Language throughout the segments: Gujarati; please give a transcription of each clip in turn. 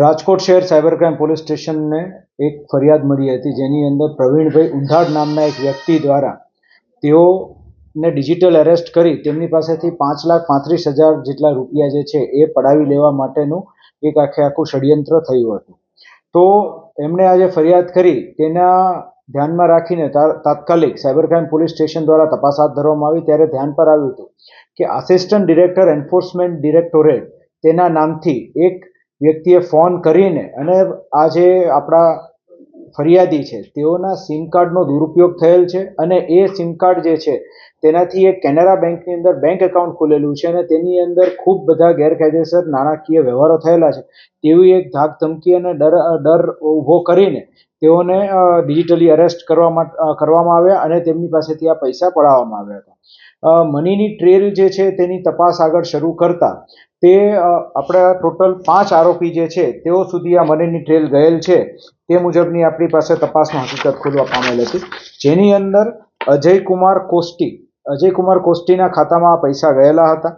રાજકોટ શહેર સાયબર ક્રાઇમ પોલીસ સ્ટેશનને એક ફરિયાદ મળી હતી, જેની અંદર પ્રવીણભાઈ ઉંધાડ નામના એક વ્યક્તિ દ્વારા તેઓને ડિજિટલ એરેસ્ટ કરી તેમની પાસેથી પાંચ લાખ પાંત્રીસ હજાર જેટલા રૂપિયા જે છે એ પડાવી લેવા માટેનું એક આખે આખું ષડયંત્ર થયું હતું. તો એમણે આજે ફરિયાદ કરી, તેના ધ્યાનમાં રાખીને તાત્કાલિક સાયબર ક્રાઇમ પોલીસ સ્ટેશન દ્વારા તપાસ હાથ ધરવામાં આવી, ત્યારે ધ્યાન પર આવ્યું હતું કે આસિસ્ટન્ટ ડિરેક્ટર એન્ફોર્સમેન્ટ ડિરેક્ટોરેટ તેના નામથી એક વ્યક્તિએ ફોન કરીને અને આ જે આપણા ફરિયાદી છે. તેઓના સિમ કાર્ડનો દુરુપયોગ થયેલ છે અને એ સિમ કાર્ડ જે છે તેનાથી એ કેનેરા બેંકની અંદર બેંક એકાઉન્ટ ખોલેલું છે અને તેની અંદર ખૂબ બધા ગેરકાયદેસર નાણાકીય વ્યવહારો થયેલા છે. તેવી એક ધાક ધમકી અને ડર ડર ઊભો કરીને તેઓને ડિજિટલી અરેસ્ટ કરવામાં કરવામાં આવ્યા અને તેમની પાસેથી આ પૈસા પડાવવામાં આવ્યા હતા. મનીની ટ્રેલ જે છે તેની તપાસ આગળ શરૂ કરતા તે આપણા ટોટલ પાંચ આરોપી જે છે તેઓ સુધી આ મનીની ટ્રેલ ગયેલ છે. તે મુજબની આપણી પાસે તપાસમાં હકીકત ખોલવા પામેલ હતી. જેની અંદર અજયકુમાર કોસ્ટી અજયકુમાર કોસ્ટીના ખાતામાં આ પૈસા ગયેલા હતા.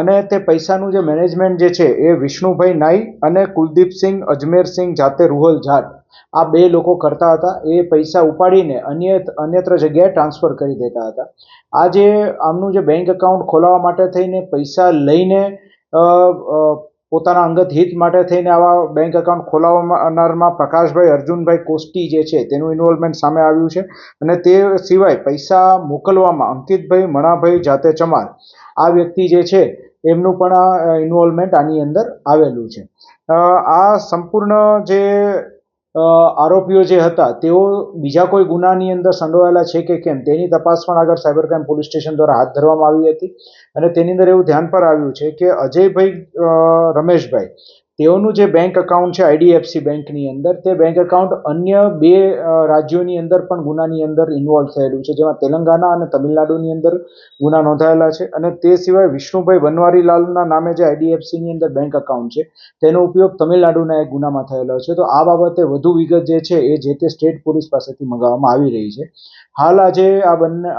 અને તે પૈસાનું જે મેનેજમેન્ટ જે છે એ વિષ્ણુભાઈ નાઈ અને કુલદીપસિંહ અજમેરસિંહ જાતે રૂહલ જાટ આ બે લોકો કરતા હતા. એ પૈસા ઉપાડીને અન્ય, અન્યત્ર જગ્યાએ ટ્રાન્સફર કરી દેતા હતા. આ જે, આમનું જે બેંક એકાઉન્ટ ખોલાવવા માટે થઈને પૈસા લઈને પોતાના અંગત હિત માટે થઈને આવા બેંક એકાઉન્ટ ખોલાવનારમાં પ્રકાશભાઈ, અર્જુનભાઈ કોસ્ટી જે છે, તેનું ઇન્વોલ્વમેન્ટ સામે આવ્યું છે. અને તે સિવાય પૈસા મોકલવામાં અંકિતભાઈ મણાભાઈ જાતે ચમાર આ વ્યક્તિ જે છે, એમનું પણ ઇન્વોલ્વમેન્ટ આની અંદર આવેલું છે. આ સંપૂર્ણ જે આરોપીઓ જે હતા, તેઓ બીજા કોઈ ગુનાની અંદર સંડોવાયેલા છે કે કેમ? તેની તપાસ પણ આગળ સાયબર ક્રાઇમ પોલીસ સ્ટેશન દ્વારા હાથ ધરવામાં આવી હતી. અને તેની અંદર એવું ધ્યાન પર આવ્યું છે કે અજયભાઈ રમેશભાઈ તેઓનું જે બેંક એકાઉન્ટ છે આઈડીએફસી બેંકની અંદર, તે બેંક એકાઉન્ટ અન્ય બે રાજ્યોની અંદર પણ ગુનાની અંદર ઇન્વોલ્વ થયેલું છે. જેમાં તેલંગાના અને તમિલનાડુની અંદર ગુના નોંધાયેલા છે અને તે સિવાય વિષ્ણુભાઈ બનવારીલાલના નામે જે આઈડીએફસીની અંદર બેંક એકાઉન્ટ છે, તેનો ઉપયોગ તમિલનાડુના એક ગુનામાં થયેલો છે. તો આ બાબતે વધુ વિગત જે છે, એ જે તે સ્ટેટ પોલીસ પાસેથી મંગાવવામાં આવી રહી છે. હાલ આજે આ બંને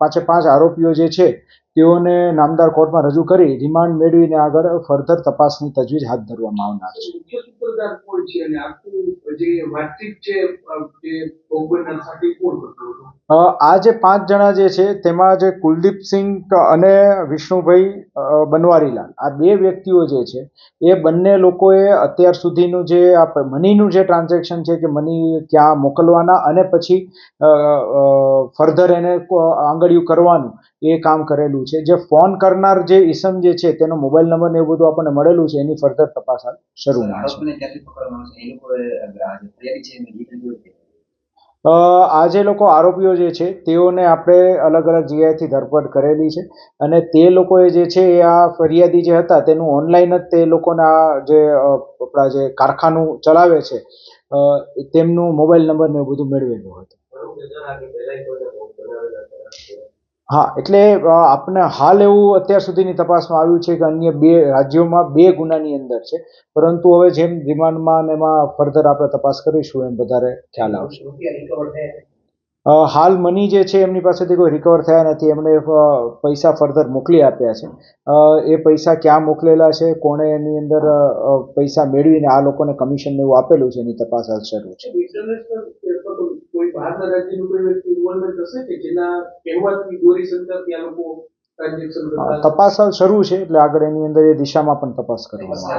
પાંચે પાંચ આરોપીઓ જે છે તેઓને નામદાર કોર્ટમાં રજૂ કરી રિમાન્ડ મેળવીને આગળ ફર્ધર તપાસની તજવીજ હાથ ધરવામાં આવનાર છે. આ જે પાંચ જણા જે છે, તેમાં જે કુલદીપસિંહ અને વિષ્ણુભાઈ બનવારીલાલ, આ બે વ્યક્તિઓ જે છે, એ બંને લોકોએ અત્યાર સુધીનું જે આ મનીનું જે ટ્રાન્ઝેક્શન છે કે મની ક્યાં મોકલવાના અને પછી ફર્ધર એને આંગળિયું કરવાનું, એ કામ કરેલું છે. જે ફોન કરનાર જે ઈસમ જે છે, તેનો મોબાઈલ નંબર ને એવું બધું આપણને મળેલું છે, એની ફર્ધર તપાસ શરૂ છે આરોપીને ક્યાંથી પકડવાનો છે એ લોકોએ આ જે આ લોકો આરોપીઓ જે છે, તેઓને આપણે અલગ અલગ જગ્યાએથી ધરપકડ કરેલી છે અને તે લોકોએ જે છે, એ આ ફરિયાદી જે હતા, તેનું ઓનલાઈન જ તે લોકોના જે આપણા જે કારખાનું ચલાવે છે તેમનું મોબાઈલ નંબર ને બધું મેળવેલું હતું. હા, એટલે આપણે હાલ એવું અત્યાર સુધીની તપાસમાં આવ્યું છે કે અન્ય બે રાજ્યોમાં બે ગુનાની અંદર છે. પરંતુ હવે જેમ રિમાન્ડમાં ને એમાં ફર્ધર આપણે તપાસ કરીશું એમ વધારે ખ્યાલ આવશે. હાલ મની જે છે એમની પાસેથી કોઈ રિકવર થયા નથી. એમણે પૈસા ફર્ધર મોકલી આપ્યા છે. એ પૈસા ક્યાં મોકલેલા છે, કોણે એની અંદર પૈસા મેળવીને આ લોકોને કમિશન એવું આપેલું છે એની તપાસ હાલ શરૂ છે. કોઈ બહારના રાજ્યનું કોઈ વ્યક્તિ ઇન્વોલ્વમેન્ટ હશે કે જેના કહેવાથી દોરી સંદર્ભથી ત્યાં લોકો તપાસ શરૂ છે એટલે આગળ એની અંદર એ દિશામાં પણ તપાસ કરવામાં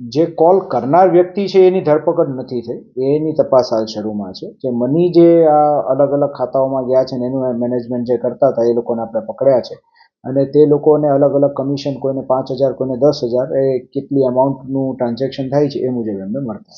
જે કોલ કરનાર વ્યક્તિ છે એની ધરપકડ નથી થઈ. એની તપાસ હાલ શરૂમાં છે. જે મની જે આ અલગ અલગ ખાતાઓમાં ગયા છે ને એનું મેનેજમેન્ટ જે કરતા હતા એ લોકોને આપણે પકડ્યા છે. અને તે લોકોને અલગ અલગ કમિશન કોઈને પાંચ હજાર કોઈને દસ હજાર એ કેટલી અમાઉન્ટનું ટ્રાન્ઝેક્શન થાય છે એ મુજબ એમને મળતા.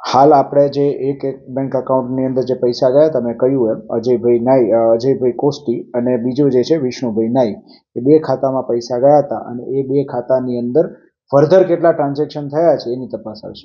હાલ આપણે જે એક એક બેંક એકાઉન્ટની અંદર જે પૈસા ગયા તમે કહ્યું એમ અજયભાઈ નાઈ અજયભાઈ કોસ્ટી અને બીજું જે છે વિષ્ણુભાઈ નાઈ એ બે ખાતામાં પૈસા ગયા હતા અને એ બે ખાતાની અંદર ફર્ધર કેટલા ટ્રાન્ઝેક્શન થયા છે એની તપાસ આવશે